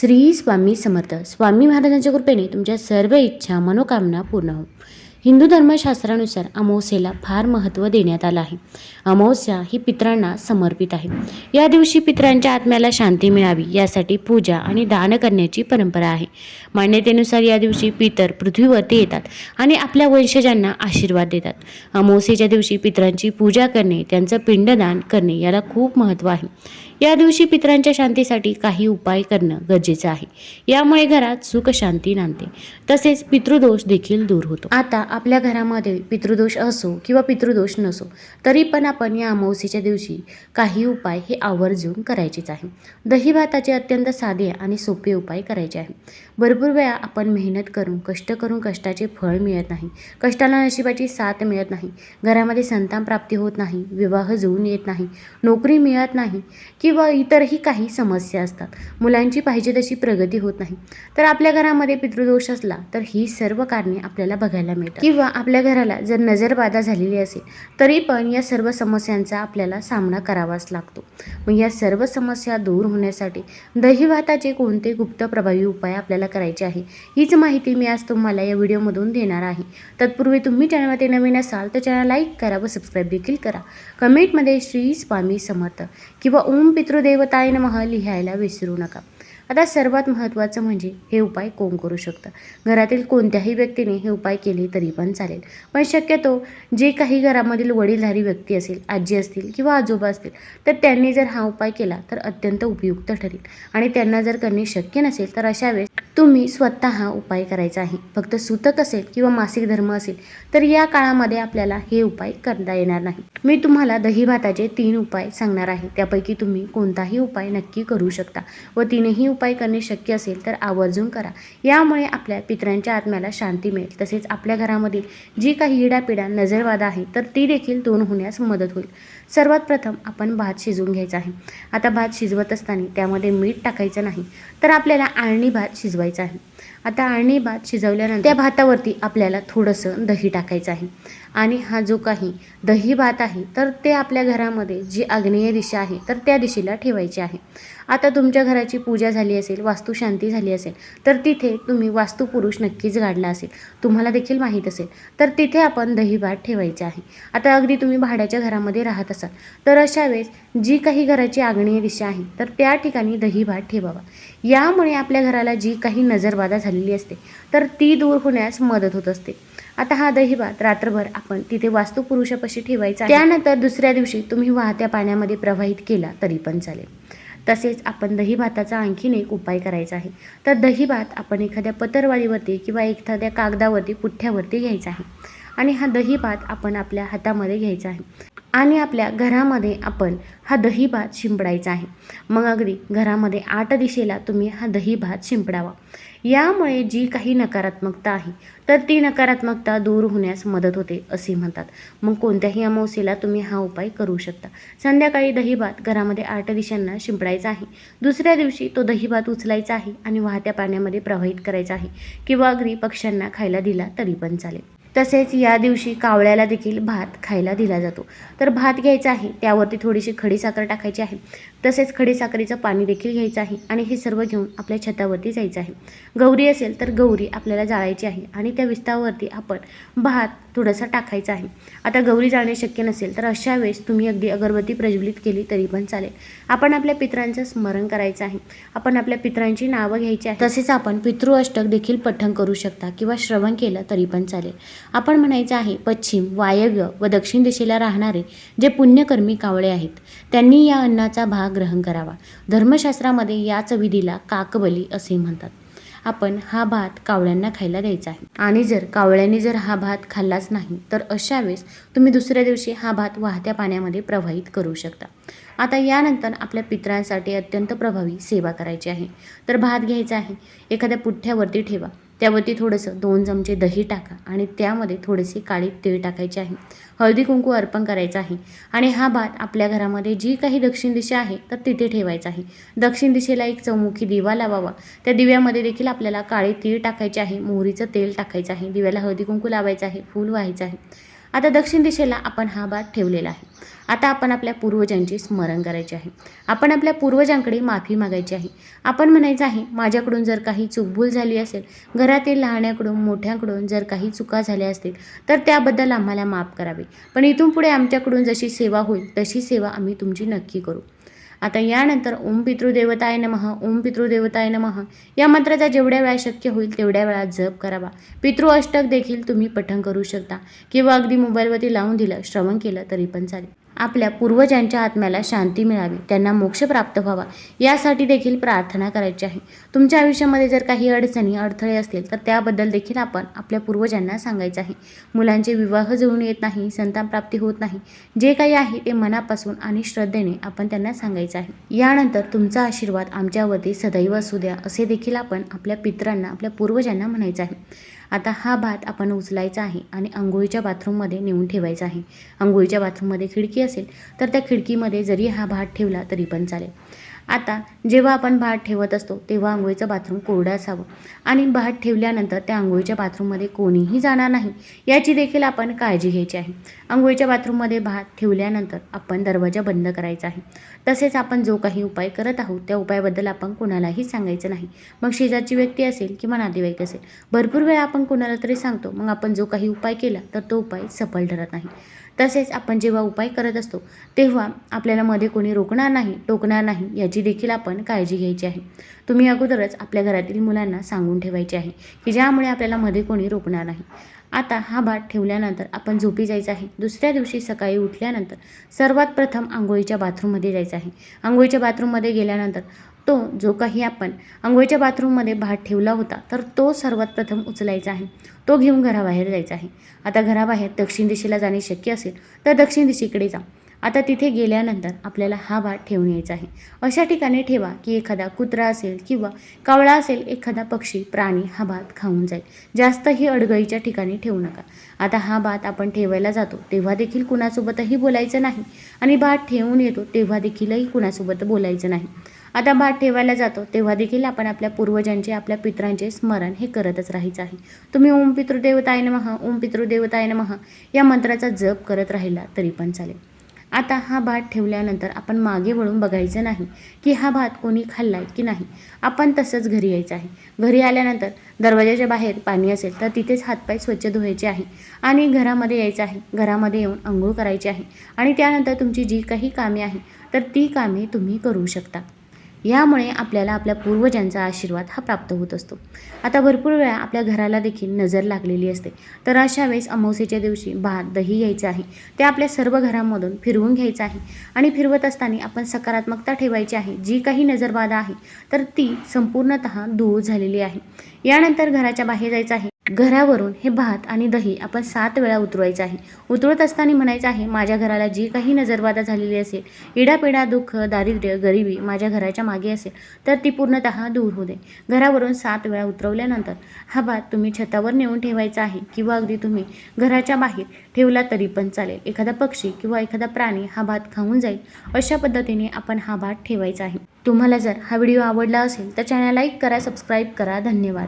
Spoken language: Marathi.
श्री स्वामी समर्थ. स्वामी महाराजांच्या कृपेने तुमच्या सर्व इच्छा मनोकामना पूर्ण हो हिंदू धर्मशास्त्रानुसार अमावस्येला फार महत्त्व देण्यात आलं आहे. अमावस्या ही पितरांना समर्पित आहे. या दिवशी पितरांच्या आत्म्याला शांती मिळावी यासाठी पूजा आणि दान करण्याची परंपरा आहे. मान्यतेनुसार या दिवशी पितर पृथ्वीवरती येतात आणि आपल्या वंशजांना आशीर्वाद देतात. अमावस्येच्या दिवशी पितरांची पूजा करणे त्यांचं पिंडदान करणे याला खूप महत्त्व आहे. या दिवशी पितरांच्या शांतीसाठी काही उपाय करणं गरजेचं आहे. यामुळे घरात सुख शांती नांदते. तसेच पितृदोष देखील दूर होतो. आता आपल्या घरामध्ये पितृदोष असो किंवा पितृदोष नसो तरी पण आपण या अमावस्येच्या दिवशी काही उपाय हे आवर्जून करायचेच आहे. दही भाताचे अत्यंत साधे आणि सोपे उपाय करायचे आहे. भरपूर वेळा आपण मेहनत करून कष्ट करून कष्टाचे फळ मिळत नाही. कष्टाला नशिबाची साथ मिळत नाही. घरामध्ये संतान प्राप्ती होत नाही. विवाह जुळून येत नाही. नोकरी मिळत नाही. किंवा इतरही काही समस्या असतात. मुलांची पाहिजे तशी प्रगती होत नाही. तर आपल्या घरामध्ये पितृदोष असला तर ही सर्व कारणे आपल्याला बघायला मिळतात. किंवा आपल्या घराला जर नजरबाधा झालेली असेल तरी पण या सर्व समस्यांचा आपल्याला सामना करावाच लागतो. मग या सर्व समस्या दूर होण्यासाठी दहीभाताचे कोणते गुप्त प्रभावी उपाय आपल्याला करायचे आहे हीच माहिती मी आज तुम्हाला या व्हिडिओमधून देणार आहे. तत्पूर्वी तुम्ही चॅनलमध्ये नवीन असाल तर चॅनल लाईक करा व सबस्क्राईब देखील करा. कमेंटमध्ये श्री स्वामी समर्थ किंवा ओम पितृदेवताय नमः लिहायला विसरू नका. आता सर्वात महत्त्वाचं म्हणजे हे उपाय कोण करू शकतं? घरातील कोणत्याही व्यक्तीने हे उपाय केले तरी पण चालेल. पण शक्यतो जे काही घरामधील वडीलधारी व्यक्ती असेल आजी असतील किंवा आजोबा असतील तर त्यांनी जर हा उपाय केला तर अत्यंत उपयुक्त ठरेल. आणि त्यांना जर करणे शक्य नसेल तर अशा वेळेस तुम्ही स्वतः हा उपाय करायचा आहे. फक्त सुतक असेल किंवा मासिक धर्म असेल तर या काळामध्ये आपल्याला हे उपाय करता येणार नाही. मी तुम्हाला दही भाताचे तीन उपाय सांगणार आहे. त्यापैकी तुम्ही कोणताही उपाय नक्की करू शकता व तीनही उपाय करणे शक्य असेल तर आवर्जून करा. यामुळे आपल्या पितरांच्या आत्म्याला शांती मिळेल. तसेच आपल्या घरामधील जी काही इडापिडा नजरवादा आहे तर ती देखील दूर होण्यास मदत होईल. सर्वात प्रथम आपण भात शिजवून घ्यायचा आहे. आता भात शिजवत असताना त्यामध्ये मीठ टाकायचं नाही तर आपल्याला आळणी भात शिजवायचा आहे. आता आळणी भात शिजवल्यानंतर त्या भातावरती आपल्याला थोडंसं दही टाकायचं आहे. आणि हा जो काही दही भात आहे तर ते आपल्या घरामध्ये जी आग्नेय दिशा आहे तर त्या दिशेला ठेवायची आहे. आता तुमच्या घराची पूजा झाली असेल वास्तुशांती झाली असेल तर तिथे तुम्ही वास्तुपुरुष नक्कीच गाडला असेल. तुम्हाला देखील माहीत असेल. तर तिथे आपण दही भात ठेवायचे आहे. आता अगदी तुम्ही भाड्याच्या घरामध्ये राहत असाल तर अशा वेळेस जी काही घराची आग्नेय दिशा आहे तर त्या ठिकाणी दही भात ठेवावा. यामुळे आपल्या घराला जी काही नजरबाधा झालेली असते तर ती दूर होण्यास मदत होत असते. आता हा दही भात रात्रभर आपण तिथे वास्तुपुरुषापाशी ठेवायचा त्यानंतर दुसऱ्या दिवशी तुम्ही वाहत्या पाण्यामध्ये प्रवाहित केला तरी पण चालेल. तसेच आपण दही भाताचा आणखीन एक उपाय करायचा आहे. तर दही भात आपण एखाद्या पतरवाळीवरती किंवा एखाद्या कागदावरती पुठ्ठ्यावरती घ्यायचा आहे. आणि हा दही भात आपण आपल्या हातामध्ये घ्यायचा आहे. आणि आपल्या घरामध्ये आपण हा दही भात शिंपडायचा आहे. मग अगदी घरामध्ये आठ दिशेला तुम्ही हा दही भात शिंपडावा. यामुळे जी काही नकारात्मकता आहे तर ती नकारात्मकता दूर होण्यास मदत होते असे म्हणतात. मग कोणत्याही अमावस्येला तुम्ही हा उपाय करू शकता. संध्याकाळी दही भात घरामध्ये आठ दिशांना शिंपडायचा आहे. दुसऱ्या दिवशी तो दही भात उचलायचा आहे आणि वाहत्या पाण्यामध्ये प्रवाहित करायचा आहे. किंवा अगदी पक्ष्यांना खायला दिला तरी पण चालेल. तसेच या दिवशी कावळ्याला देखील भात खायला दिला जातो. तर भात घ्यायचा आहे त्यावरती थोडीशी खडीसाखर टाकायची आहे. तसेच खडीसाखरेचं पाणी देखील घ्यायचं आहे आणि हे सर्व घेऊन आपल्या छतावरती जायचं आहे. गौरी असेल तर गौरी आपल्याला जाळायची आहे आणि त्या विस्तावरती आपण भात थोडासा टाकायचा आहे. आता गौरी जाळणे शक्य नसेल तर अशा वेळेस तुम्ही अगदी अगरबत्ती प्रज्वलित केली तरी पण चालेल. आपण आपल्या पितरांचं स्मरण करायचं आहे. आपण आपल्या पित्रांची नावं घ्यायची आहे तसेच आपण पितृ अष्टक देखील पठण करू शकता किंवा श्रवण केलं तरी पण चालेल. आपण म्हणायचं आहे पश्चिम वायव्य व दक्षिण दिशेला राहणारे जे पुण्यकर्मी कावळे आहेत त्यांनी या अन्नाचा भाग ग्रहण करावा. धर्मशास्त्रामध्ये याच विधीला काकबली असे म्हणतात. आपण हा भात कावळ्यांना खायला द्यायचा आहे. आणि जर कावळ्यांनी जर हा भात खाल्लाच नाही तर अशा वेळेस तुम्ही दुसऱ्या दिवशी हा भात वाहत्या पाण्यामध्ये प्रवाहित करू शकता. आता यानंतर आपल्या पितरांसाठी अत्यंत प्रभावी सेवा करायची आहे. तर भात घ्यायचा आहे. एखाद्या पुठ्ठ्यावरती ठेवा. त्यावरती थोडंसं दोन चमचे दही टाका आणि त्यामध्ये थोडेसे काळे तीळ टाकायचे आहे. हळदी कुंकू अर्पण करायचं आहे आणि हा भात आपल्या घरामध्ये जी काही दक्षिण दिशा आहे तर तिथे ठेवायचा आहे. दक्षिण दिशेला एक चौमुखी दिवा लावावा. त्या दिव्यामध्ये देखील आपल्याला काळे तीळ टाकायचे आहे मोहरीचं तेल टाकायचं आहे दिव्याला हळदी कुंकू लावायचं आहे फूल व्हायचं आहे. आता दक्षिण दिशेला आपण हा भाग ठेवलेला आहे. आता आपण आपल्या पूर्वजांचे स्मरण करायचे आहे. आपण आपल्या पूर्वजांकडे माफी मागायची आहे. आपण म्हणायचं आहे माझ्याकडून जर काही चूकभूल झाली असेल घरातील लहाण्याकडून मोठ्याकडून जर काही चुका झाल्या असतील तर त्याबद्दल आम्हाला माफ करावे. पण इथून पुढे आमच्याकडून जशी सेवा होईल तशी सेवा आम्ही तुमची नक्की करू. आता यानंतर ओम पितृदेवताय नमः ओम पितृदेवताय नमः. या मंत्राचा जेवढ्या वेळा शक्य होईल तेवढ्या वेळा जप करावा. पितृ अष्टक देखील तुम्ही पठण करू शकता. किंवा अगदी मोबाईलवरती लावून दिलं श्रवण केलं तरी पण चालेल. आपल्या पूर्वजांच्या आत्म्याला शांती मिळावी त्यांना मोक्ष प्राप्त व्हावा यासाठी देखील प्रार्थना करायची आहे. तुमच्या आयुष्यामध्ये जर काही अडचणी अडथळे असतील तर त्याबद्दल देखील आपण आपल्या पूर्वजांना सांगायचं आहे. मुलांचे विवाह जुळून येत नाही संतान प्राप्ती होत नाही. जे काही आहे ते मनापासून आणि श्रद्धेने आपण त्यांना सांगायचं आहे. यानंतर तुमचा आशीर्वाद आमच्यावरती सदैव असू द्या असे देखील आपण आपल्या पितरांना आपल्या पूर्वजांना म्हणायचं आहे. आता हा भात आपण उचलायचा आहे आणि आंघोळीच्या बाथरूममध्ये नेऊन ठेवायचा आहे. आंघोळीच्या बाथरूममध्ये खिडकी असेल तर त्या खिडकीमध्ये जरी हा भात ठेवला तरी पण चालेल. आता जेव्हा आपण भात ठेवत असतो तेव्हा आंघोळीचं बाथरूम कोरडं असावं. आणि भात ठेवल्यानंतर त्या आंघोळीच्या बाथरूममध्ये कोणीही जाणार नाही याची देखील आपण काळजी घ्यायची आहे. आंघोळीच्या बाथरूममध्ये भात ठेवल्यानंतर आपण दरवाजा बंद करायचा आहे. तसेच आपण जो काही उपाय करत आहोत त्या उपायाबद्दल आपण कोणालाही सांगायचं नाही. मग शेजारची व्यक्ती असेल किंवा नातेवाईक असेल भरपूर वेळा आपण कोणाला तरी सांगतो मग आपण जो काही उपाय केला तर तो उपाय सफल ठरत नाही. तसेच आपण जेव्हा उपाय करत असतो तेव्हा आपल्याला मध्ये कोणी रोखणार नाही टोकणार नाही याची देखील आपण काळजी घ्यायची आहे. तुम्ही अगोदरच आपल्या घरातील मुलांना सांगून ठेवायचे आहे की ज्यामुळे आपल्याला मध्ये कोणी रोखणार नाही. आता हा भात ठेवल्यानंतर आपण झोपी जायचं आहे. दुसऱ्या दिवशी सकाळी उठल्यानंतर सर्वात प्रथम आंघोळीच्या बाथरूममध्ये जायचं आहे. आंघोळीच्या बाथरूममध्ये गेल्यानंतर तो जो काही आपण आंघोळीच्या बाथरूममध्ये भात ठेवला होता तर तो सर्वात प्रथम उचलायचा आहे. तो घेऊन घराबाहेर जायचा आहे. आता घराबाहेर दक्षिण दिशेला जाणे शक्य असेल तर दक्षिण दिशेकडे जा. आता तिथे गेल्यानंतर आपल्याला हा भात ठेवून यायचा आहे. अशा ठिकाणी ठेवा की एखादा कुत्रा असेल किंवा कावळा असेल एखादा पक्षी प्राणी हा भात खाऊन जाईल. जास्तही अडगळीच्या ठिकाणी ठेवू नका. आता हा भात आपण ठेवायला जातो तेव्हा देखील कुणासोबतही बोलायचं नाही. आणि भात ठेवून येतो तेव्हा देखीलही कुणासोबत बोलायचं नाही. आता भात ठेवायला जातो तेव्हा देखील आपण आपल्या पूर्वजांचे आपल्या पित्रांचे स्मरण हे करतच राहायचं आहे. तुम्ही ओम पितृदेवताय नमः ओम पितृदेवताय नमः या मंत्राचा जप करत राहिला तरी पण चालेल. आता हा भात ठेवल्यानंतर आपण मागे वळून बघायचं नाही की हा भात कोणी खाल्लाय की नाही. आपण तसंच घरी यायचं आहे. घरी आल्यानंतर दरवाजाच्या बाहेर पाणी असेल तर तिथेच हातपाय स्वच्छ धुवायचे आहे आणि घरामध्ये यायचं आहे. घरामध्ये येऊन आंघोळ करायची आहे आणि त्यानंतर तुमची जी काही कामे आहे तर ती कामे तुम्ही करू शकता. यामुळे आपल्याला आपल्या पूर्वजांचा आशीर्वाद हा प्राप्त होत असतो. आता भरपूर वेळा आपल्या घराला देखील नजर लागलेली असते. तर अशा वेळेस अमावस्येच्या दिवशी भात दही घ्यायचं आहे. ते आपल्या सर्व घरांमधून फिरवून घ्यायचं आहे. आणि फिरवत असताना आपण सकारात्मकता ठेवायची आहे. जी काही नजरबाधा आहे तर ती संपूर्णतः दूर झालेली आहे. यानंतर घराच्या बाहेर जायचं आहे. घरावरून हे भात आणि दही आपण सात वेळा उतरवायचं आहे. उतरवत असताना म्हणायचं आहे माझ्या घराला जी काही नजरबाधा झालेली असेल इडापिडा दुःख दारिद्र्य गरिबी माझ्या घराच्या मागे असेल तर ती पूर्णतः दूर होऊ दे. घरावरून सात वेळा उतरवल्यानंतर हा भात तुम्ही छतावर नेऊन ठेवायचा आहे किंवा अगदी तुम्ही घराच्या बाहेर ठेवला तरी पण चालेल. एखादा पक्षी किंवा एखादा प्राणी हा भात खाऊन जाईल अशा पद्धतीने आपण हा भात ठेवायचा आहे. तुम्हाला जर हा व्हिडिओ आवडला असेल तर चॅनल लाईक करा सबस्क्राईब करा. धन्यवाद.